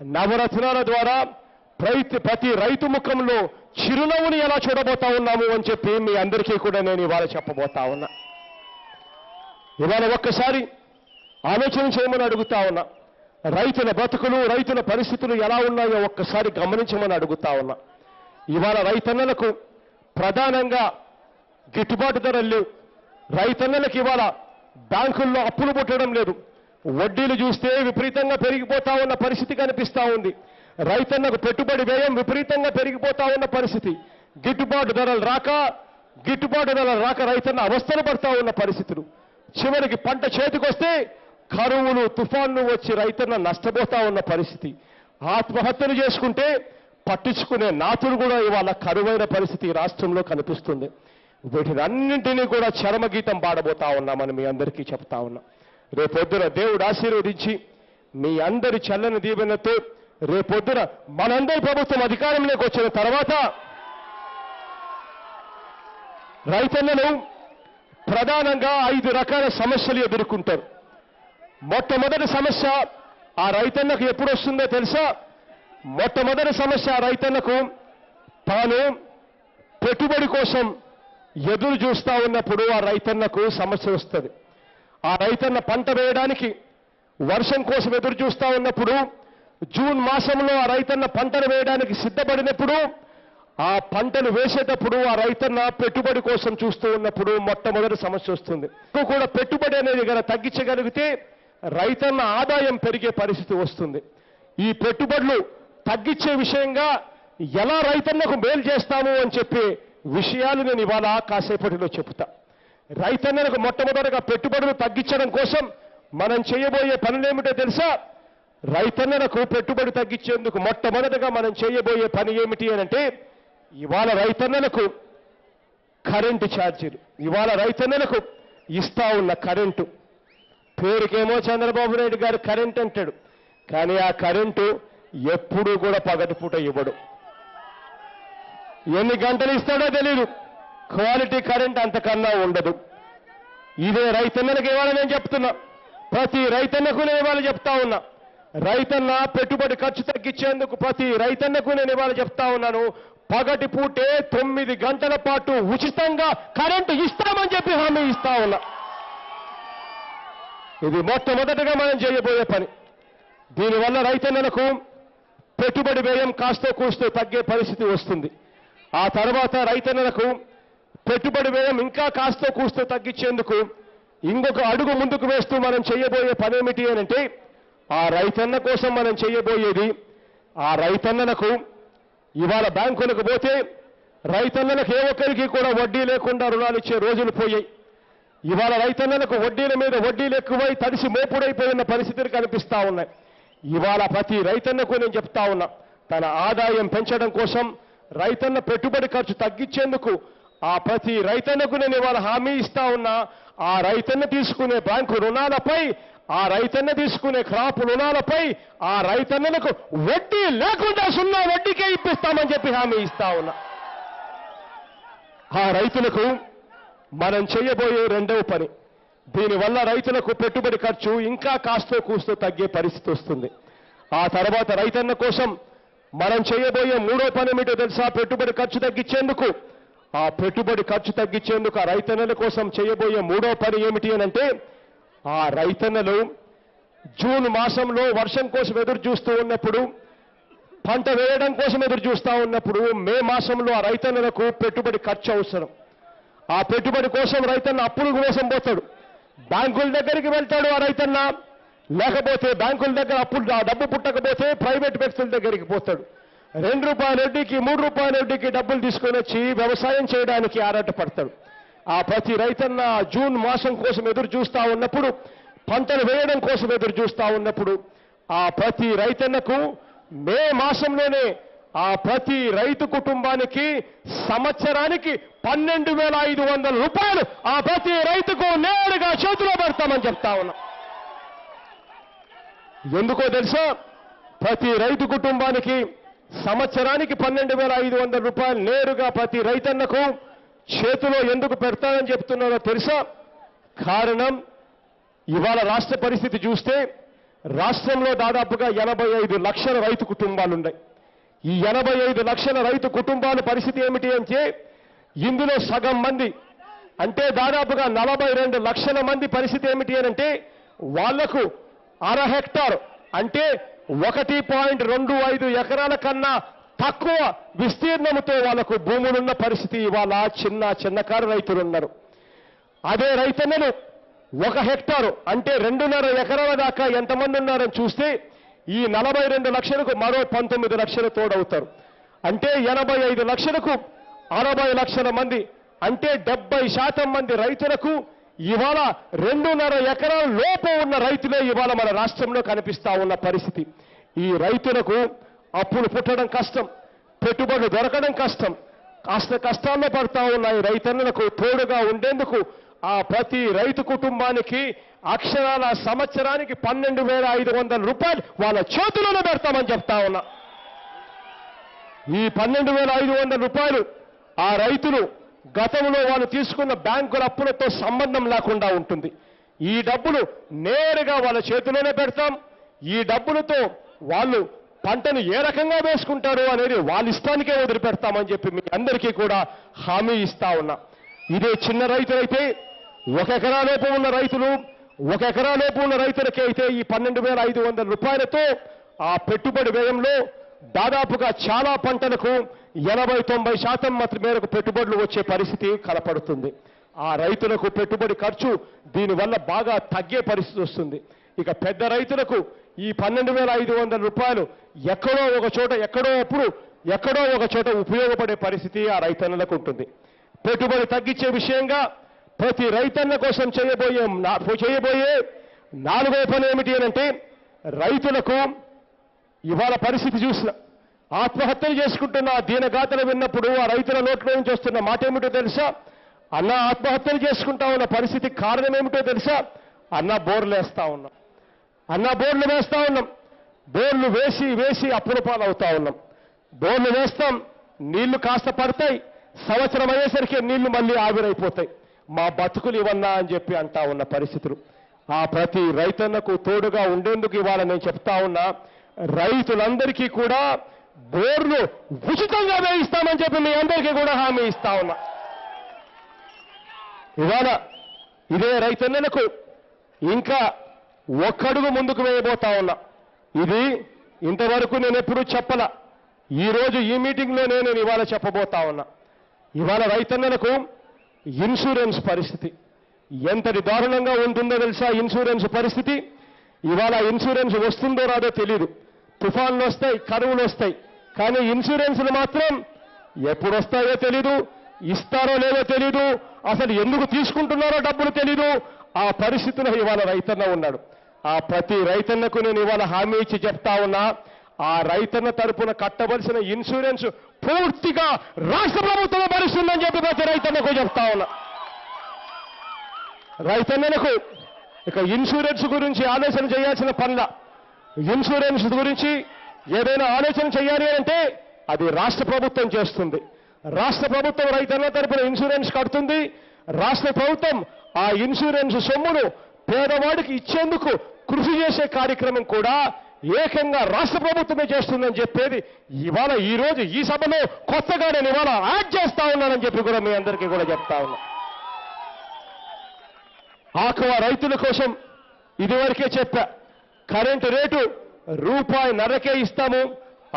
నవరత్నాల ద్వారా ప్రతి ప్రతి రైతు ముఖంలో చిరునవ్వుని ఎలా చూడబోతా ఉన్నాము అని చెప్పి మీ అందరికీ కూడా నేను ఇవాళ చెప్పబోతా ఉన్నా. ఇవాళ ఒక్కసారి ఆలోచన చేయమని అడుగుతా ఉన్నా. రైతుల బతుకులు రైతుల పరిస్థితులు ఎలా ఉన్నాయో ఒక్కసారి గమనించమని అడుగుతా ఉన్నా. ఇవాళ రైతన్నలకు ప్రధానంగా గిట్టుబాటు ధరలు లేవు రైతన్నలకు ఇవాళ బ్యాంకుల్లో అప్పులు పుట్టడం లేదు. వడ్డీలు చూస్తే విపరీతంగా పెరిగిపోతా ఉన్న పరిస్థితి కనిపిస్తా ఉంది. రైతన్నకు పెట్టుబడి వ్యయం విపరీతంగా పెరిగిపోతా ఉన్న పరిస్థితి. గిట్టుబాటు ధరలు రాక గిట్టుబాటు ధరలు రాక రైతన్న అవస్థలు పడతా ఉన్న పరిస్థితులు. చివరికి పంట చేతికొస్తే కరువులు తుఫాన్లు వచ్చి రైతన్న నష్టపోతా ఉన్న పరిస్థితి. ఆత్మహత్యలు చేసుకుంటే పట్టించుకునే నాతులు కూడా ఇవాళ కరువైన పరిస్థితి రాష్ట్రంలో కనిపిస్తుంది. వీటినన్నింటినీ కూడా చరమగీతం పాడబోతా ఉన్నామని మీ అందరికీ చెప్తా ఉన్నా. రేపొద్దున దేవుడు ఆశీర్వదించి మీ అందరి చల్లని దీవెనతో రేపొద్దున మనందరి ప్రభుత్వం అధికారంలోకి వచ్చిన తర్వాత రైతన్నలు ప్రధానంగా ఐదు రకాల సమస్యలు ఎదుర్కొంటారు. మొట్టమొదటి సమస్య ఆ రైతన్నకు ఎప్పుడు వస్తుందో తెలుసా? మొట్టమొదటి సమస్య ఆ రైతన్నకు తాను పెట్టుబడి కోసం ఎదురు చూస్తా ఉన్నప్పుడు ఆ రైతన్నకు సమస్య వస్తుంది. ఆ రైతన్న పంట వేయడానికి వర్షం కోసం ఎదురు చూస్తూ ఉన్నప్పుడు జూన్ మాసంలో ఆ రైతన్న పంటను వేయడానికి సిద్ధపడినప్పుడు ఆ పంటను వేసేటప్పుడు ఆ రైతన్న పెట్టుబడి కోసం చూస్తూ ఉన్నప్పుడు మొట్టమొదటి సమస్య వస్తుంది. ఇప్పుడు కూడా పెట్టుబడి అనేది కనుక తగ్గించగలిగితే రైతన్న ఆదాయం పెరిగే పరిస్థితి వస్తుంది. ఈ పెట్టుబడులు తగ్గించే విషయంగా ఎలా రైతన్నకు మేలు చేస్తాము అని చెప్పే విషయాలు నేను ఇవాళ కాసేపటిలో చెబుతా. రైతన్నలకు మొట్టమొదటిగా పెట్టుబడులు తగ్గించడం కోసం మనం చేయబోయే పనులేమిటో తెలుసా? రైతన్నలకు పెట్టుబడి తగ్గించేందుకు మొట్టమొదటిగా మనం చేయబోయే పని ఏమిటి అంటే ఇవాళ రైతన్నలకు కరెంటు ఛార్జీలు. ఇవాళ రైతన్నలకు ఇస్తా ఉన్న కరెంటు. పేరుకేమో చంద్రబాబు నాయుడు గారు కరెంట్ అంటాడు. కానీ ఆ కరెంటు ఎప్పుడూ కూడా పగటిపూట ఇవ్వడు. ఎన్ని గంటలు ఇస్తాడో తెలియదు క్వాలిటీ కరెంట్ అంతకన్నా ఉండదు. ఇదే రైతన్నలకు ఇవ్వాలని నేను చెప్తున్నా. ప్రతి రైతన్నకు నేను ఇవాళ చెప్తా ఉన్నా. రైతన్న పెట్టుబడి ఖర్చు తగ్గించేందుకు ప్రతి రైతన్నకు నేను ఇవాళ చెప్తా ఉన్నాను. పగటి పూటే తొమ్మిది గంటల పాటు ఉచితంగా కరెంటు ఇస్తామని చెప్పి హామీ ఇస్తా ఉన్నా. ఇది మొట్టమొదటిగా మనం చేయబోయే పని. దీనివల్ల రైతన్నలకు పెట్టుబడి వ్యయం కాస్తో కూస్తో తగ్గే పరిస్థితి వస్తుంది. ఆ తర్వాత రైతన్నలకు పెట్టుబడి వ్యయం ఇంకా కాస్తో కూస్తో తగ్గించేందుకు ఇంకొక అడుగు ముందుకు వేస్తూ మనం చేయబోయే పనేమిటి అంటే ఆ రైతన్న కోసం మనం చేయబోయేది ఆ రైతన్నలకు ఇవాళ బ్యాంకులకు పోతే రైతన్నలకు ఏ ఒక్కరికి కూడా వడ్డీ లేకుండా రుణాలు ఇచ్చే రోజులు పోయాయి. ఇవాళ రైతన్నలకు వడ్డీల మీద వడ్డీలు ఎక్కువై తడిసి మోపుడైపోయిన పరిస్థితులు కనిపిస్తా ఉన్నాయి. ఇవాళ ప్రతి రైతన్నకు నేను చెప్తా ఉన్నా తన ఆదాయం పెంచడం కోసం రైతన్న పెట్టుబడి ఖర్చు తగ్గించేందుకు ఆ ప్రతి రైతన్నకు నేను ఇవాళ హామీ ఇస్తా ఉన్నా ఆ రైతన్న తీసుకునే బ్యాంకు రుణాలపై ఆ రైతన్న తీసుకునే క్రాప్ రుణాలపై ఆ రైతన్నలకు వడ్డీ లేకుండా సున్నా వడ్డీకే ఇప్పిస్తామని చెప్పి హామీ ఇస్తా ఉన్నా. ఆ రైతులకు మనం చేయబోయే రెండవ పని దీనివల్ల రైతులకు పెట్టుబడి ఖర్చు ఇంకా కాస్తో కూస్తో తగ్గే పరిస్థితి వస్తుంది. ఆ తర్వాత రైతన్న కోసం మనం చేయబోయే మూడో పని ఏమిటో తెలుసా? పెట్టుబడి ఖర్చు తగ్గించేందుకు ఆ పెట్టుబడి ఖర్చు తగ్గించేందుకు ఆ రైతన్నల కోసం చేయబోయే మూడో పని ఏమిటి అని అంటే ఆ రైతన్నలు జూన్ మాసంలో వర్షం కోసం ఎదురు చూస్తూ ఉన్నప్పుడు పంట వేయడం కోసం ఎదురు చూస్తూ ఉన్నప్పుడు మే మాసంలో ఆ రైతన్నలకు పెట్టుబడి ఖర్చు అవసరం. ఆ పెట్టుబడి కోసం రైతన్న అప్పుల కోసం పోతాడు. బ్యాంకుల దగ్గరికి వెళ్తాడు ఆ రైతన్న. లేకపోతే బ్యాంకుల దగ్గర అప్పులు ఆ డబ్బు పుట్టకపోతే ప్రైవేట్ వ్యక్తుల దగ్గరికి పోతాడు. రెండు రూపాయల వడ్డీకి మూడు రూపాయల వడ్డీకి డబ్బులు తీసుకొని వచ్చి వ్యవసాయం చేయడానికి ఆరాటపడతాడు. ఆ ప్రతి రైతన్న జూన్ మాసం కోసం ఎదురు చూస్తా ఉన్నప్పుడు పంటలు వేయడం కోసం ఎదురు చూస్తా ఉన్నప్పుడు ఆ ప్రతి రైతన్నకు మే మాసంలోనే ఆ ప్రతి రైతు కుటుంబానికి సంవత్సరానికి పన్నెండు వేల ఐదు వందల రూపాయలు ఆ ప్రతి రైతుకు నేరుగా చేతిలో పెడతామని చెప్తా ఉన్నా. ఎందుకో తెలుసా? ప్రతి రైతు కుటుంబానికి సంవత్సరానికి పన్నెండు వేల ఐదు వందల రూపాయలు నేరుగా ప్రతి రైతన్నకు చేతిలో ఎందుకు పెడతానని చెప్తున్నారో తెలుసా? కారణం ఇవాళ రాష్ట్ర పరిస్థితి చూస్తే రాష్ట్రంలో దాదాపుగా ఎనభై ఐదు లక్షల రైతు కుటుంబాలు ఉన్నాయి ఈ ఎనభై ఐదు లక్షల రైతు కుటుంబాల పరిస్థితి ఏమిటి అంటే ఇందులో సగం మంది అంటే దాదాపుగా నలభై రెండు లక్షల మంది పరిస్థితి ఏమిటి అని అంటే వాళ్ళకు అర హెక్టార్ అంటే ఒకటి పాయింట్ రెండు ఐదు ఎకరాల కన్నా తక్కువ విస్తీర్ణముతో వాళ్ళకు భూములున్న పరిస్థితి ఇవాళ చిన్న చిన్నకారు రైతులు ఉన్నారు అదే రైతన్నలు ఒక హెక్టారు అంటే రెండున్నర ఎకరాల దాకా ఎంతమంది ఉన్నారని చూస్తే ఈ నలభై రెండు లక్షలకు మరో పంతొమ్మిది లక్షలు తోడవుతారు. అంటే ఎనభై ఐదు లక్షలకు అరవై లక్షల మంది అంటే డెబ్బై శాతం మంది రైతులకు ఇవాళ రెండున్నర ఎకరాల లోపు ఉన్న రైతులే ఇవాళ మన రాష్ట్రంలో కనిపిస్తా ఉన్న పరిస్థితి. ఈ రైతులకు అప్పులు పుట్టడం కష్టం పెట్టుబడులు దొరకడం కష్టం. కాస్త కష్టాల్లో పడతా ఉన్న ఈ రైతన్నలకు తోడుగా ఉండేందుకు ఆ ప్రతి రైతు కుటుంబానికి అక్షరాల సంవత్సరానికి పన్నెండు వేల ఐదు వందల రూపాయలు వాళ్ళ చేతులలో పెడతామని చెప్తా ఉన్నా. ఈ పన్నెండు వేల ఐదు వందల రూపాయలు ఆ రైతులు గతంలో వాళ్ళు తీసుకున్న బ్యాంకుల అప్పులతో సంబంధం లేకుండా ఉంటుంది. ఈ డబ్బులు నేరుగా వాళ్ళ చేతిలోనే పెడతాం. ఈ డబ్బులతో వాళ్ళు పంటను ఏ రకంగా వేసుకుంటారు అనేది వాళ్ళ ఇష్టానికే వదిలిపెడతామని చెప్పి మీ అందరికీ కూడా హామీ ఇస్తా ఉన్నా. ఇదే చిన్న రైతులైతే ఒక ఎకరా లోపు ఉన్న రైతులు ఒక ఎకరా లోపు ఉన్న రైతులకి అయితే ఈ పన్నెండు వేల ఐదు వందల రూపాయలతో ఆ పెట్టుబడి వ్యయంలో దాదాపుగా చాలా పంటలకు ఎనభై తొంభై శాతం మాత్రం మేరకు పెట్టుబడులు వచ్చే పరిస్థితి కనపడుతుంది. ఆ రైతులకు పెట్టుబడి ఖర్చు దీనివల్ల బాగా తగ్గే పరిస్థితి వస్తుంది. ఇక పెద్ద రైతులకు ఈ పన్నెండు వేల ఐదు వందల రూపాయలు ఎక్కడో ఒక చోట ఎక్కడో అప్పుడు ఎక్కడో ఒక చోట ఉపయోగపడే పరిస్థితి ఆ రైతన్నలకు ఉంటుంది. పెట్టుబడి తగ్గించే విషయంగా ప్రతి రైతన్న కోసం చేయబోయే చేయబోయే నాలుగో పని ఏమిటి అనంటే రైతులకు ఇవాళ పరిస్థితి చూసిన ఆత్మహత్యలు చేసుకుంటున్న ఆ దీనగాథలు విన్నప్పుడు ఆ రైతుల నోట్లో నుంచి వస్తున్న మాట ఏమిటో తెలుసా? అన్న ఆత్మహత్యలు చేసుకుంటా ఉన్న పరిస్థితి కారణం ఏమిటో తెలుసా? అన్న బోర్లు వేస్తా ఉన్నాం. అన్న బోర్లు వేస్తా ఉన్నాం. బోర్లు వేసి వేసి అప్పుల పాలవుతా ఉన్నాం. బోర్లు వేస్తాం. నీళ్ళు కాస్త పడతాయి. సంవత్సరం అయ్యేసరికి నీళ్ళు మళ్ళీ ఆవిరైపోతాయి. మా బతుకులు ఇవన్నా అని చెప్పి అంటా ఉన్న పరిస్థితులు. ఆ ప్రతి రైతన్నకు తోడుగా ఉండేందుకు ఇవాళ నేను చెప్తా ఉన్నా రైతులందరికీ కూడా బోర్లు ఉచితంగా వేయిస్తామని చెప్పి మీ అందరికీ కూడా హామీ ఇస్తా ఉన్నా. ఇవాళ ఇదే రైతన్నలకు ఇంకా ఒక్కడుగు ముందుకు వేయబోతా ఉన్నా. ఇది ఇంతవరకు నేను ఎప్పుడూ చెప్పల. ఈరోజు ఈ మీటింగ్లో నేను ఇవాళ చెప్పబోతా ఉన్నా. ఇవాళ రైతన్నలకు ఇన్సూరెన్స్ పరిస్థితి. ఎంతటి దారుణంగా ఉంటుందో తెలుసా ఇన్సూరెన్స్ పరిస్థితి? ఇవాళ ఇన్సూరెన్స్ వస్తుందో రాదో తెలియదు తుఫాన్లు వస్తాయి కరువులు వస్తాయి. కానీ ఇన్సూరెన్స్లు మాత్రం ఎప్పుడు వస్తాయో తెలీదు ఇస్తారో లేదో తెలీదు అసలు ఎందుకు తీసుకుంటున్నారో డబ్బులు తెలీదు. ఆ పరిస్థితిలో ఇవాళ రైతన్న ఉన్నాడు. ఆ ప్రతి రైతన్నకు నేను ఇవాళ హామీ ఇచ్చి చెప్తా ఉన్నా ఆ రైతన్న తరపున కట్టవలసిన ఇన్సూరెన్స్ పూర్తిగా రాష్ట్ర ప్రభుత్వం భరిస్తుందని చెప్పి ప్రతి రైతన్నకు చెప్తా ఉన్నా. రైతన్నలకు ఇక ఇన్సూరెన్స్ గురించి ఆలోచన చేయాల్సిన పనుల ఇన్సూరెన్స్ గురించి ఏదైనా ఆలోచన చేయాలి అంటే అది రాష్ట్ర ప్రభుత్వం చేస్తుంది. రాష్ట్ర ప్రభుత్వం రైతన్న తరపున ఇన్సూరెన్స్ కడుతుంది. రాష్ట్ర ప్రభుత్వం ఆ ఇన్సూరెన్స్ సొమ్మును పేదవాడికి ఇచ్చేందుకు కృషి చేసే కార్యక్రమం కూడా ఏకంగా రాష్ట్ర ప్రభుత్వమే చేస్తుందని చెప్పేది ఇవాళ ఈ రోజు ఈ సభలో కొత్తగా నేను ఇవాళ యాడ్ చేస్తా ఉన్నానని చెప్పి కూడా మీ అందరికీ కూడా చెప్తా ఉన్నా. ఆక్వా రైతుల కోసం ఇదివరకే చెప్పా కరెంటు రేటు రూపాయి నరకే ఇస్తాము.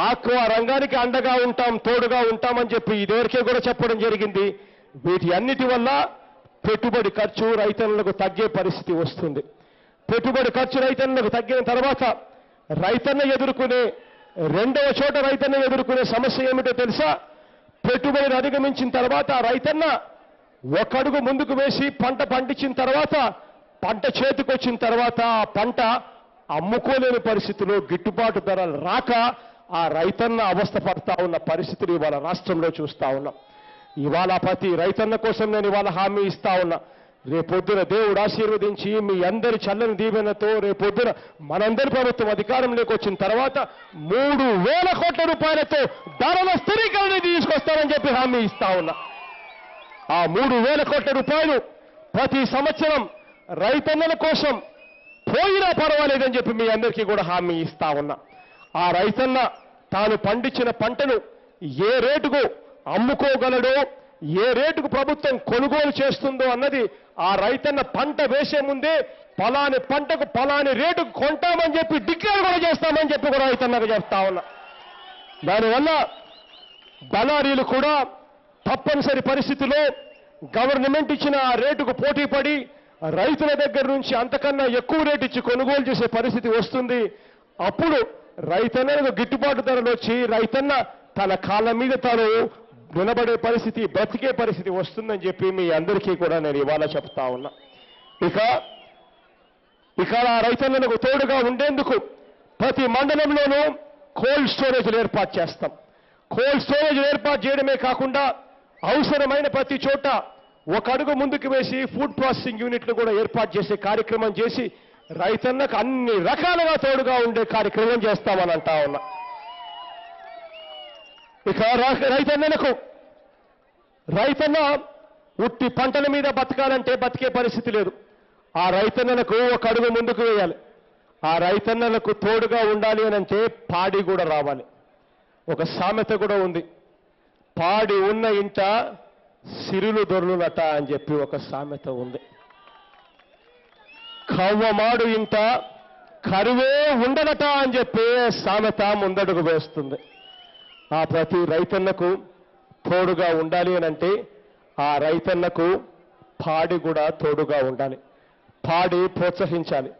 ఆక్వా రంగానికి అండగా ఉంటాం తోడుగా ఉంటామని చెప్పి ఇదివరకే కూడా చెప్పడం జరిగింది. వీటి అన్నిటి వల్ల పెట్టుబడి ఖర్చు రైతన్నులకు తగ్గే పరిస్థితి వస్తుంది. పెట్టుబడి ఖర్చు రైతన్నులకు తగ్గిన తర్వాత రైతన్న ఎదుర్కొనే రెండవ చోట రైతన్న ఎదుర్కొనే సమస్య ఏమిటో తెలుసా? పెట్టుబడిని అధిగమించిన తర్వాత రైతన్న ఒక అడుగు ముందుకు వేసి పంట పండించిన తర్వాత పంట చేతికొచ్చిన తర్వాత ఆ పంట అమ్ముకోలేని పరిస్థితిలో గిట్టుబాటు ధరలు రాక ఆ రైతన్న అవస్థ పడతా ఉన్న పరిస్థితులు ఇవాళ రాష్ట్రంలో చూస్తా ఉన్నాం. ఇవాళ ప్రతి రైతన్న కోసం నేను ఇవాళ హామీ ఇస్తా ఉన్నా. రేపొద్దున దేవుడు ఆశీర్వదించి మీ అందరి చల్లని దీవెనతో రేపొద్దున మనందరి ప్రభుత్వం అధికారంలోకి వచ్చిన తర్వాత మూడు వేల కోట్ల రూపాయలతో ధరల స్థిరీకరణ తీసుకొస్తానని చెప్పి హామీ ఇస్తా ఉన్నా. ఆ మూడు వేల కోట్ల రూపాయలు ప్రతి సంవత్సరం రైతన్నల కోసం పోయినా పర్వాలేదని చెప్పి మీ అందరికీ కూడా హామీ ఇస్తా ఉన్నా. ఆ రైతన్న తాను పండించిన పంటను ఏ రేటుకు అమ్ముకోగలడో ఏ రేటుకు ప్రభుత్వం కొనుగోలు చేస్తుందో అన్నది ఆ రైతన్న పంట వేసే ముందే పలాని పంటకు పలాని రేటుకు కొంటామని చెప్పి డిక్లేర్ కూడా చేస్తామని చెప్పి కూడా రైతన్నకు చెప్తా ఉన్నా. దానివల్ల దళారీలు కూడా తప్పనిసరి పరిస్థితిలో గవర్నమెంట్ ఇచ్చిన ఆ రేటుకు పోటీ పడి రైతుల దగ్గర నుంచి అంతకన్నా ఎక్కువ రేటు ఇచ్చి కొనుగోలు చేసే పరిస్థితి వస్తుంది. అప్పుడు రైతన్నలకు గిట్టుబాటు ధరలు వచ్చి రైతన్న తన కాళ్ళ మీద తాను నిలబడే పరిస్థితి బ్రతికే పరిస్థితి వస్తుందని చెప్పి మీ అందరికీ కూడా నేను ఇవాళ చెప్తా ఉన్నా. ఇక ఇక ఆ రైతన్నలకు తోడుగా ఉండేందుకు ప్రతి మండలంలోనూ కోల్డ్ స్టోరేజ్లు ఏర్పాటు చేస్తాం. కోల్డ్ స్టోరేజ్ ఏర్పాటు చేయడమే కాకుండా అవసరమైన ప్రతి చోట ఒక అడుగు ముందుకు వేసి ఫుడ్ ప్రాసెసింగ్ యూనిట్లు కూడా ఏర్పాటు చేసే కార్యక్రమం చేసి రైతన్నకు అన్ని రకాలుగా తోడుగా ఉండే కార్యక్రమం చేస్తామని అంటా ఉన్నా. ఇక రా- రైతన్నలకు రైతన్న ఉట్టి పంటల మీద బతకాలంటే బతికే పరిస్థితి లేదు. ఆ రైతన్నలకు ఒక అడుగు ముందుకు వేయాలి. ఆ రైతన్నలకు తోడుగా ఉండాలి అని అంటే పాడి కూడా రావాలి. ఒక సామెత కూడా ఉంది. పాడి ఉన్న ఇంట సిరులు దొర్లునట అని చెప్పి ఒక సామెత ఉంది. కవ్వమాడు ఇంట కరువే ఉండనట అని చెప్పి సామెత ముందడుగు వేస్తుంది. ఆ ప్రతి రైతన్నకు తోడుగా ఉండాలి అని అంటే ఆ రైతన్నకు పాడి కూడా తోడుగా ఉండాలి. పాడి ప్రోత్సహించాలి.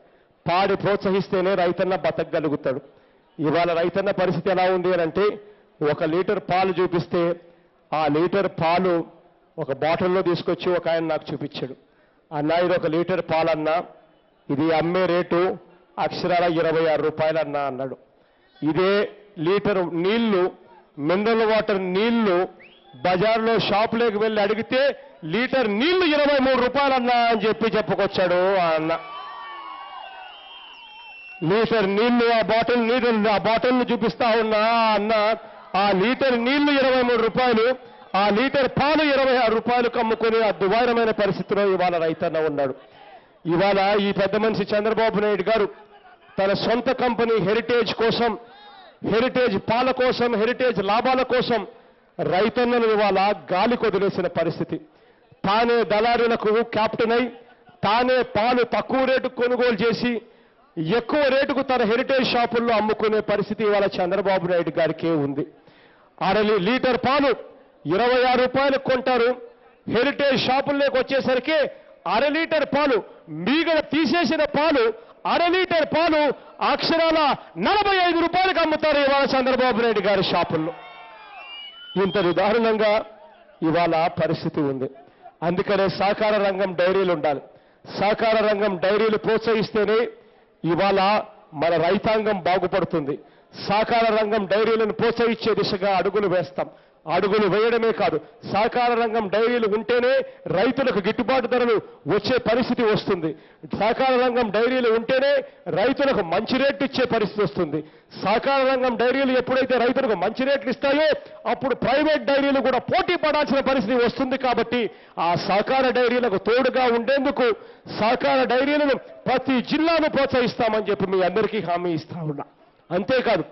పాడి ప్రోత్సహిస్తేనే రైతన్న బతకగలుగుతాడు. ఇవాళ రైతన్న పరిస్థితి ఎలా ఉంది అని అంటే ఒక లీటర్ పాలు చూపిస్తే ఆ లీటర్ పాలు ఒక బాటిల్లో తీసుకొచ్చి ఒక ఆయన నాకు చూపించాడు. అన్నా ఇది ఒక లీటర్ పాలన్నా ఇది అమ్మే రేటు అక్షరాల ఇరవై ఆరు రూపాయలన్న అన్నాడు. ఇదే లీటర్ నీళ్ళు మినరల్ వాటర్ నీళ్ళు బజార్లో షాపులోకి వెళ్ళి అడిగితే లీటర్ నీళ్ళు ఇరవై మూడు రూపాయలన్నా అని చెప్పి చెప్పుకొచ్చాడు ఆ అన్న. లీటర్ నీళ్ళు ఆ బాటిల్ నీళ్ళు ఆ బాటిల్ని చూపిస్తా ఉన్నా ఆ అన్న. ఆ లీటర్ నీళ్ళు ఇరవై మూడు రూపాయలు ఆ లీటర్ పాలు ఇరవై ఆరు రూపాయలకు అమ్ముకుని ఆ దుబారమైన పరిస్థితిలో ఇవాళ రైతన్న ఉన్నాడు. ఇవాళ ఈ పెద్ద మనిషి చంద్రబాబు నాయుడు గారు తన సొంత కంపెనీ హెరిటేజ్ కోసం హెరిటేజ్ పాల కోసం హెరిటేజ్ లాభాల కోసం రైతన్నను ఇవాళ గాలి కొదిలేసిన పరిస్థితి. తానే దళారులకు క్యాప్టెన్ అయి తానే పాలు తక్కువ రేటుకు కొనుగోలు చేసి ఎక్కువ రేటుకు తన హెరిటేజ్ షాపుల్లో అమ్ముకునే పరిస్థితి ఇవాళ చంద్రబాబు నాయుడు గారికే ఉంది. అర లీటర్ పాలు ఇరవై ఆరు రూపాయలకు కొంటారు. హెరిటేజ్ షాపుల్లోకి వచ్చేసరికి అర లీటర్ పాలు మీగడ తీసేసిన పాలు అర లీటర్ పాలు అక్షరాల నలభై ఐదు రూపాయలకు అమ్ముతారు ఇవాళ చంద్రబాబు నాయుడు గారి షాపుల్లో. ఇంత ఉదాహరణంగా ఇవాళ పరిస్థితి ఉంది. అందుకనే సహకార రంగం డైరీలు ఉండాలి. సహకార రంగం డైరీలు ప్రోత్సహిస్తేనే ఇవాళ మన రైతాంగం బాగుపడుతుంది. సహకార రంగం డైరీలను ప్రోత్సహించే దిశగా అడుగులు వేస్తాం. అడుగులు వేయడమే కాదు సహకార రంగం డైరీలు ఉంటేనే రైతులకు గిట్టుబాటు ధరలు వచ్చే పరిస్థితి వస్తుంది. సహకార రంగం డైరీలు ఉంటేనే రైతులకు మంచి రేట్లు ఇచ్చే పరిస్థితి వస్తుంది. సహకార రంగం డైరీలు ఎప్పుడైతే రైతులకు మంచి రేట్లు ఇస్తాయో అప్పుడు ప్రైవేట్ డైరీలు కూడా పోటీ పడాల్సిన పరిస్థితి వస్తుంది కాబట్టి ఆ సహకార డైరీలకు తోడుగా ఉండేందుకు సహకార డైరీలను ప్రతి జిల్లాను ప్రోత్సహిస్తామని చెప్పి మీ అందరికీ హామీ ఇస్తా ఉన్నా. అంతేకాదు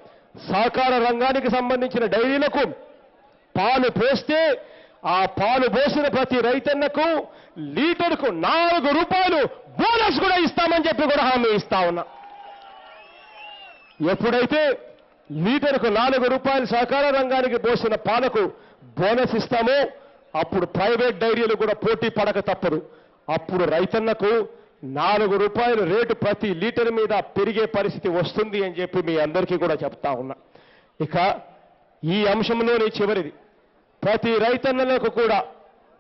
సహకార రంగానికి సంబంధించిన డైరీలకు పాలు పోస్తే ఆ పాలు పోసిన ప్రతి రైతన్నకు లీటర్కు నాలుగు రూపాయలు బోనస్ కూడా ఇస్తామని చెప్పి కూడా హామీ ఇస్తా ఉన్నా. ఎప్పుడైతే లీటర్కు నాలుగు రూపాయలు సహకార రంగానికి పోసిన పాలకు బోనస్ ఇస్తామో అప్పుడు ప్రైవేట్ డైరీలు కూడా పోటీ పడక తప్పదు. అప్పుడు రైతన్నకు నాలుగు రూపాయలు రేటు ప్రతి లీటర్ మీద పెరిగే పరిస్థితి వస్తుంది అని చెప్పి మీ అందరికీ కూడా చెప్తా ఉన్నా. ఇక ఈ అంశంలోనే చివరిది. ప్రతి రైతన్నలకు కూడా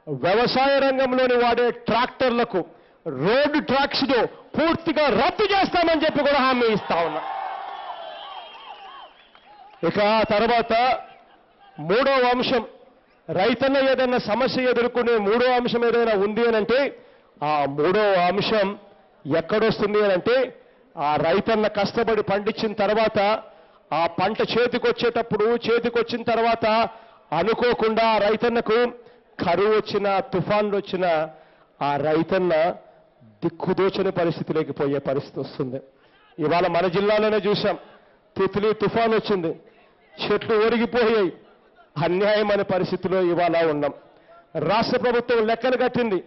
వ్యవసాయ రంగంలోని వాడే ట్రాక్టర్లకు రోడ్డు ట్రాక్స్ను పూర్తిగా రద్దు చేస్తామని చెప్పి కూడా హామీ ఇస్తా ఉన్నా. ఇక ఆ తర్వాత మూడవ అంశం రైతన్న ఏదైనా సమస్య ఎదుర్కొనే మూడో అంశం ఏదైనా ఉంది అని అంటే ఆ మూడో అంశం ఎక్కడొస్తుంది అని అంటే ఆ రైతన్న కష్టపడి పండించిన తర్వాత ఆ పంట చేతికొచ్చేటప్పుడు చేతికొచ్చిన తర్వాత అనుకోకుండా రైతన్నకు కరువు వచ్చిన తుఫాన్లు వచ్చిన ఆ రైతన్న దిక్కుదోచని పరిస్థితిలోకి పోయే పరిస్థితి వస్తుంది. ఇవాళ మన జిల్లాలోనే చూశాం తిత్లీ తుఫాన్ వచ్చింది చెట్లు ఒరిగిపోయాయి. అన్యాయమైన పరిస్థితిలో ఇవాళ ఉన్నాం. రాష్ట్ర ప్రభుత్వం లెక్కలు కట్టింది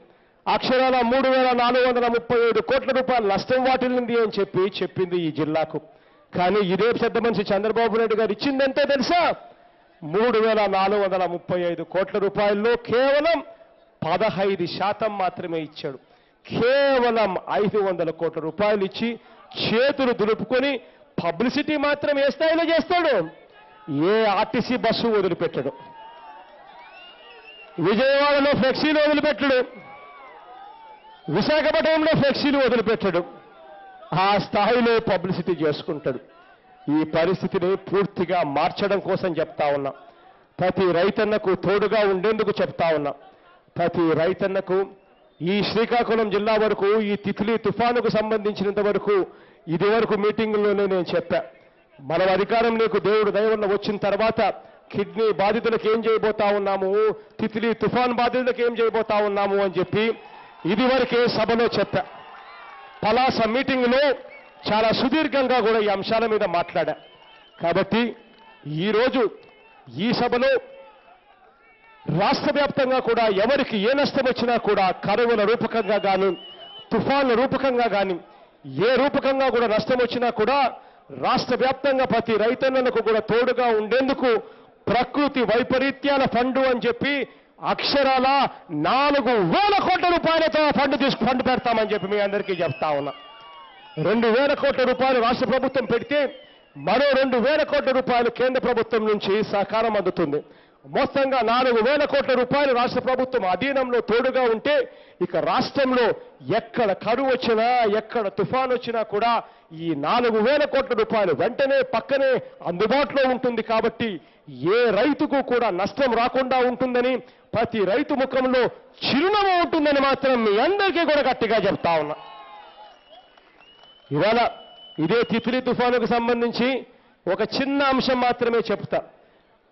అక్షరాల మూడు వేల నాలుగు వందల ముప్పై ఏడు కోట్ల రూపాయల నష్టం వాటిల్లింది అని చెప్పి చెప్పింది ఈ జిల్లాకు. కానీ ఇదే పెద్ద మనిషి చంద్రబాబు నాయుడు గారు ఇచ్చిందంటే తెలుసా? మూడు వేల నాలుగు వందల ముప్పై ఐదు కోట్ల రూపాయల్లో కేవలం పదహైదు శాతం మాత్రమే ఇచ్చాడు. కేవలం ఐదు వందల కోట్ల రూపాయలు ఇచ్చి చేతులు దులుపుకొని పబ్లిసిటీ మాత్రం ఏ స్థాయిలో చేస్తాడు? ఏ ఆర్టీసీ బస్సు వదిలిపెట్టడు. విజయవాడలో ఫ్లెక్సీలు వదిలిపెట్టడు. విశాఖపట్నంలో ఫ్లెక్సీలు వదిలిపెట్టడు. ఆ స్థాయిలో పబ్లిసిటీ చేసుకుంటాడు. ఈ పరిస్థితిని పూర్తిగా మార్చడం కోసం చెప్తా ఉన్నా. ప్రతి రైతన్నకు తోడుగా ఉండేందుకు చెప్తా ఉన్నా. ప్రతి రైతన్నకు ఈ శ్రీకాకుళం జిల్లా వరకు ఈ తిథులి తుఫానుకు సంబంధించినంత వరకు ఇది వరకు నేను చెప్పా. మనం అధికారం నీకు దేవుడు దయవల్ల వచ్చిన తర్వాత కిడ్నీ బాధితులకు ఏం చేయబోతా ఉన్నాము? తిత్లీ తుఫాన్ బాధితులకు ఏం చేయబోతా ఉన్నాము అని చెప్పి ఇది వరకే సభలో చెప్పా. పలాస మీటింగ్లో చాలా సుదీర్ఘంగా కూడా ఈ అంశాల మీద మాట్లాడా. కాబట్టి ఈరోజు ఈ సభలో రాష్ట్ర వ్యాప్తంగా కూడా ఎవరికి ఏ నష్టం వచ్చినా కూడా కరువుల రూపకంగా కానీ తుఫాన్ల రూపకంగా కానీ ఏ రూపకంగా కూడా నష్టం వచ్చినా కూడా రాష్ట్ర వ్యాప్తంగా ప్రతి రైతన్నలకు కూడా తోడుగా ఉండేందుకు ప్రకృతి వైపరీత్యాల ఫండు అని చెప్పి అక్షరాల నాలుగు వేల కోట్ల రూపాయలతో ఫండ్ తీసుకు ఫండ్ పెడతామని చెప్పి మీ అందరికీ చెప్తా ఉన్నా. రెండు వేల కోట్ల రూపాయలు రాష్ట్ర ప్రభుత్వం పెడితే మరో రెండు వేల కోట్ల రూపాయలు కేంద్ర ప్రభుత్వం నుంచి సహకారం అందుతుంది. మొత్తంగా నాలుగు వేల కోట్ల రూపాయలు రాష్ట్ర ప్రభుత్వం అధీనంలో తోడుగా ఉంటే ఇక రాష్ట్రంలో ఎక్కడ కరువు వచ్చినా ఎక్కడ తుఫాన్ వచ్చినా కూడా ఈ నాలుగు వేల కోట్ల రూపాయలు వెంటనే పక్కనే అందుబాటులో ఉంటుంది కాబట్టి ఏ రైతుకు కూడా నష్టం రాకుండా ఉంటుందని ప్రతి రైతు ముఖంలో చిరునవ్వు ఉంటుందని మాత్రం మీ అందరికీ కూడా గట్టిగా చెప్తా ఉన్నా. ఇవాళ ఇదే తిత్లీ తుఫానుకు సంబంధించి ఒక చిన్న అంశం మాత్రమే చెప్తా.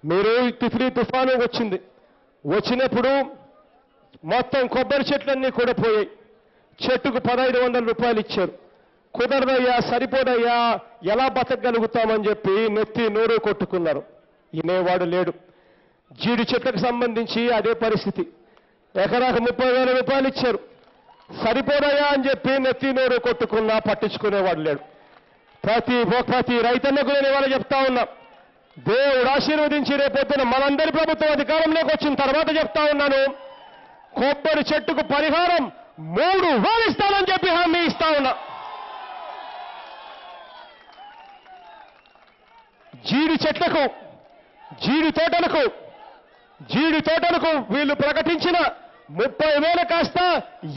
మీరు ఈ తిత్లీ తుఫాను వచ్చింది. వచ్చినప్పుడు మొత్తం కొబ్బరి చెట్లన్నీ కూడా పోయాయి. చెట్టుకు పదహైదు వందల రూపాయలు ఇచ్చారు. కుదరదయ్యా సరిపోదయ్యా ఎలా బతకగలుగుతామని చెప్పి నెత్తి నోరు కొట్టుకున్నారు. ఇనేవాడు లేడు. జీడి చెట్లకు సంబంధించి అదే పరిస్థితి. ఎకరాకు ముప్పై వేల రూపాయలు ఇచ్చారు. సరిపోదయా అని చెప్పి నెత్తి నోరు కొట్టుకున్నా పట్టించుకునేవాడు లేడు. ప్రతి ప్రతి రైతన్నకు నేను ఇవాళ చెప్తా ఉన్నా. దేవుడు ఆశీర్వదించి రేపొద్దున మనందరి ప్రభుత్వం అధికారంలోకి వచ్చిన తర్వాత చెప్తా ఉన్నాను. కొబ్బరి చెట్టుకు పరిహారం మూడు వేలు ఇస్తానని చెప్పి హామీ ఇస్తా ఉన్నా. జీడి చెట్లకు జీడి తోటలకు జీడి తోటలకు వీళ్ళు ప్రకటించిన ముప్పై వేలు కాస్త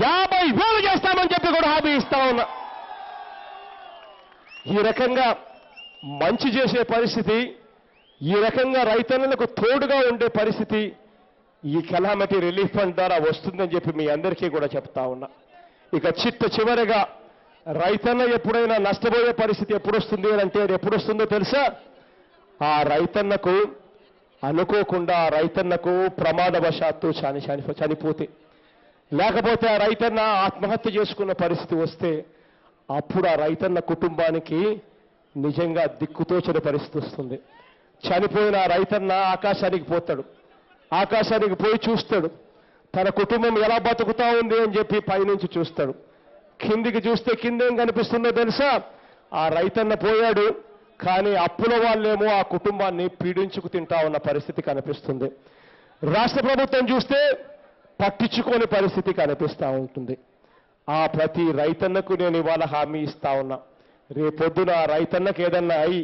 యాభై వేలు చేస్తామని చెప్పి కూడా హామీ ఇస్తా ఉన్నా. ఈ రకంగా మంచి చేసే పరిస్థితి ఈ రకంగా రైతన్నులకు తోడుగా ఉండే పరిస్థితి ఈ కెలామిటీ రిలీఫ్ ఫండ్ ద్వారా వస్తుందని చెప్పి మీ అందరికీ కూడా చెప్తా ఉన్నా. ఇక చిట్ట చివరిగా రైతన్న ఎప్పుడైనా నష్టపోయే పరిస్థితి ఎప్పుడు వస్తుంది అని అంటే ఎప్పుడు వస్తుందో తెలుసా? ఆ రైతన్నకు అనుకోకుండా రైతన్నకు ప్రమాదవశాత్తు చని చనిపో చనిపోతే. లేకపోతే ఆ రైతన్న ఆత్మహత్య చేసుకున్న పరిస్థితి వస్తే అప్పుడు ఆ రైతన్న కుటుంబానికి నిజంగా దిక్కుతోచని పరిస్థితి వస్తుంది. చనిపోయిన ఆ రైతన్న ఆకాశానికి పోతాడు. ఆకాశానికి పోయి చూస్తాడు. తన కుటుంబం ఎలా బతుకుతా ఉంది అని చెప్పి పైనుంచి చూస్తాడు. కిందికి చూస్తే కిందేం కనిపిస్తుందో తెలుసా? ఆ రైతన్న పోయాడు. కానీ అప్పుల వాళ్ళేమో ఆ కుటుంబాన్ని పీడించుకు తింటా ఉన్న పరిస్థితి కనిపిస్తుంది. రాష్ట్ర ప్రభుత్వం చూస్తే పట్టించుకోని పరిస్థితి కనిపిస్తూ ఉంటుంది. ఆ ప్రతి రైతన్నకు నేను ఇవాళ హామీ ఇస్తా ఉన్నా. రేపొద్దున ఆ రైతన్నకు ఏదన్నా అయి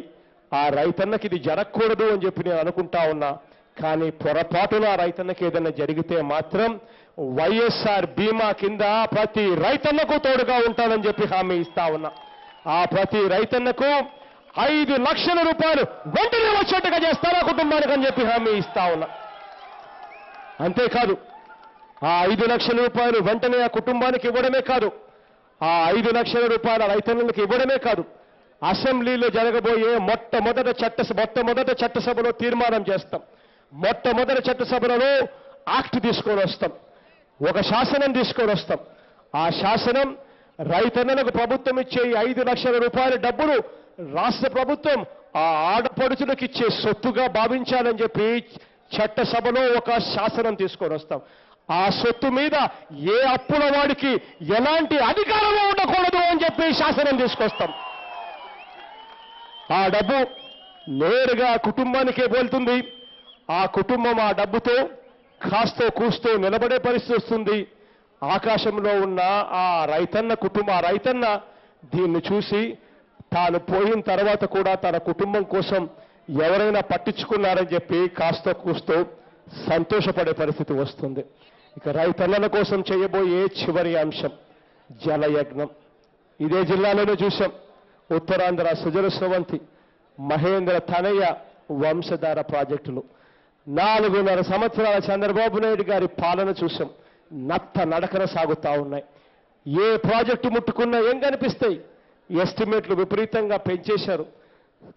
ఆ రైతన్నకి ఇది జరగకూడదు అని చెప్పి నేను అనుకుంటా ఉన్నా. కానీ పొరపాటున ఆ రైతన్నకి ఏదన్నా జరిగితే మాత్రం వైఎస్ఆర్ బీమా కింద ప్రతి రైతన్నకు తోడుగా ఉంటానని చెప్పి హామీ ఇస్తా ఉన్నా. ఆ ప్రతి రైతన్నకు ఐదు లక్షల రూపాయలు వెంటనే వచ్చేట్టుగా చేస్తారా కుటుంబానికి అని చెప్పి హామీ ఇస్తా ఉన్నా. అంతేకాదు ఆ ఐదు లక్షల రూపాయలు వెంటనే ఆ కుటుంబానికి ఇవ్వడమే కాదు ఆ ఐదు లక్షల రూపాయల రైతన్నులకు ఇవ్వడమే కాదు అసెంబ్లీలో జరగబోయే మొట్టమొదట చట్ట మొట్టమొదట చట్టసభలో తీర్మానం చేస్తాం. మొట్టమొదటి చట్టసభలలో యాక్ట్ తీసుకొని వస్తాం. ఒక శాసనం తీసుకొని వస్తాం. ఆ శాసనం రైతన్నలకు ప్రభుత్వం ఇచ్చే ఐదు లక్షల రూపాయల డబ్బులు రాష్ట్ర ప్రభుత్వం ఆ ఆడపడుచులకు ఇచ్చే సొత్తుగా భావించాలని చెప్పి చట్టసభలో ఒక శాసనం తీసుకొని వస్తాం. ఆ సొత్తు మీద ఏ అప్పుల వాడికి ఎలాంటి అధికారం ఉండకూడదు అని చెప్పి శాసనం తీసుకొస్తాం. ఆ డబ్బు నేరుగా కుటుంబానికే వెళ్తుంది ఆ కుటుంబం ఆ డబ్బుతో కాస్తో కూస్తూ నిలబడే పరిస్థితి వస్తుంది. ఆకాశంలో ఉన్న ఆ రైతన్న కుటుంబ ఆ రైతన్న దీన్ని చూసి తాను పోయిన తర్వాత కూడా తన కుటుంబం కోసం ఎవరైనా పట్టించుకున్నారని చెప్పి కాస్త కూస్తూ సంతోషపడే పరిస్థితి వస్తుంది. ఇక రైతన్నల కోసం చేయబోయే చివరి అంశం జలయజ్ఞం. ఇదే జిల్లాలోనే చూశాం. ఉత్తరాంధ్ర సుజల స్రవంతి మహేంద్ర తనయ్య వంశధార ప్రాజెక్టులు. నాలుగున్నర సంవత్సరాల చంద్రబాబు నాయుడు గారి పాలన చూశాం. నత్త నడకన సాగుతా ఉన్నాయి. ఏ ప్రాజెక్టు ముట్టుకున్నా ఏం కనిపిస్తాయి? ఎస్టిమేట్లు విపరీతంగా పెంచేశారు.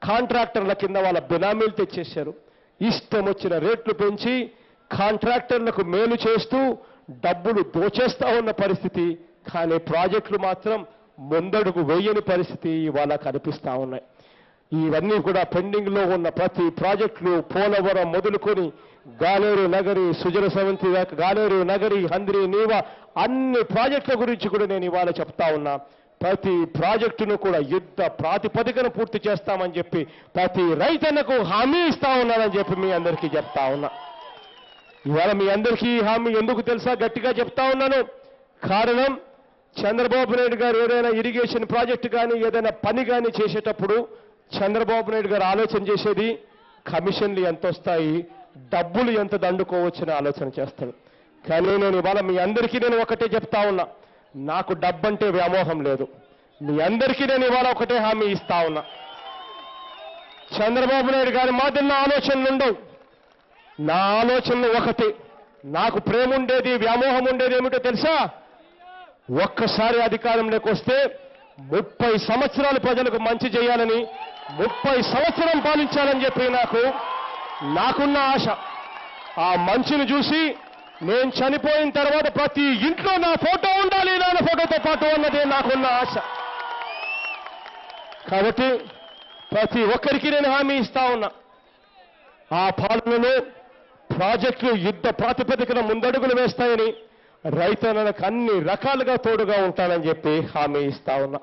కాంట్రాక్టర్ల కింద వాళ్ళ బినామీలు తెచ్చేశారు. ఇష్టం వచ్చిన రేట్లు పెంచి కాంట్రాక్టర్లకు మేలు చేస్తూ డబ్బులు దోచేస్తా ఉన్న పరిస్థితి కానీ ప్రాజెక్టులు మాత్రం ముందడుగు వేయని పరిస్థితి ఇవాళ కనిపిస్తూ ఉన్నాయి. ఇవన్నీ కూడా పెండింగ్లో ఉన్న ప్రతి ప్రాజెక్టులు పోలవరం మొదలుకొని గాలేరు నగరి సుజల సవంతి గాలేరు నగరి హంద్రి నీవ అన్ని ప్రాజెక్టుల గురించి కూడా నేను ఇవాళ చెప్తా ఉన్నా. ప్రతి ప్రాజెక్టును కూడా యుద్ధ ప్రాతిపదికన పూర్తి చేస్తామని చెప్పి ప్రతి రైతన్నకు హామీ ఇస్తా ఉన్నానని చెప్పి మీ అందరికీ చెప్తా ఉన్నా. ఇవాళ మీ అందరికీ హామీ ఎందుకు తెలుసా? గట్టిగా చెప్తా ఉన్నాను. కారణం చంద్రబాబు నాయుడు గారు ఏదైనా ఇరిగేషన్ ప్రాజెక్టు కానీ ఏదైనా పని కానీ చేసేటప్పుడు చంద్రబాబు నాయుడు గారు ఆలోచన చేసేది కమిషన్లు ఎంత వస్తాయి డబ్బులు ఎంత దండుకోవచ్చని ఆలోచన చేస్తాడు కానీ నేను ఇవాళ మీ అందరికీ నేను ఒకటే చెప్తా ఉన్నా. నాకు డబ్బంటే వ్యామోహం లేదు. మీ అందరికీ నేను ఇవాళ ఒకటే హామీ ఇస్తా ఉన్నా. చంద్రబాబు నాయుడు గారి మాదిన్న ఆలోచనలు ఉండవు. నా ఆలోచనలు ఒకటి. నాకు ప్రేమ ఉండేది వ్యామోహం ఉండేది ఏమిటో తెలుసా? ఒక్కసారి అధికారంలోకి వస్తే ముప్పై సంవత్సరాలు ప్రజలకు మంచి చేయాలని ముప్పై సంవత్సరం పాలించాలని చెప్పి నాకు నాకున్న ఆశ. ఆ మంచిని చూసి నేను చనిపోయిన తర్వాత ప్రతి ఇంట్లో నా ఫోటో ఉండాలి నాన్న ఫోటోతో పాటు అన్నదే నాకున్న ఆశ. కాబట్టి ప్రతి ఒక్కరికి నేను హామీ ఇస్తా ఉన్నా. ఆ పాలనలో ప్రాజెక్టులు యుద్ధ ప్రాతిపదికన ముందడుగులు వేస్తాయని రైతన్నలకు అన్ని రకాలుగా తోడుగా ఉంటానని చెప్పి హామీ ఇస్తా ఉన్నా.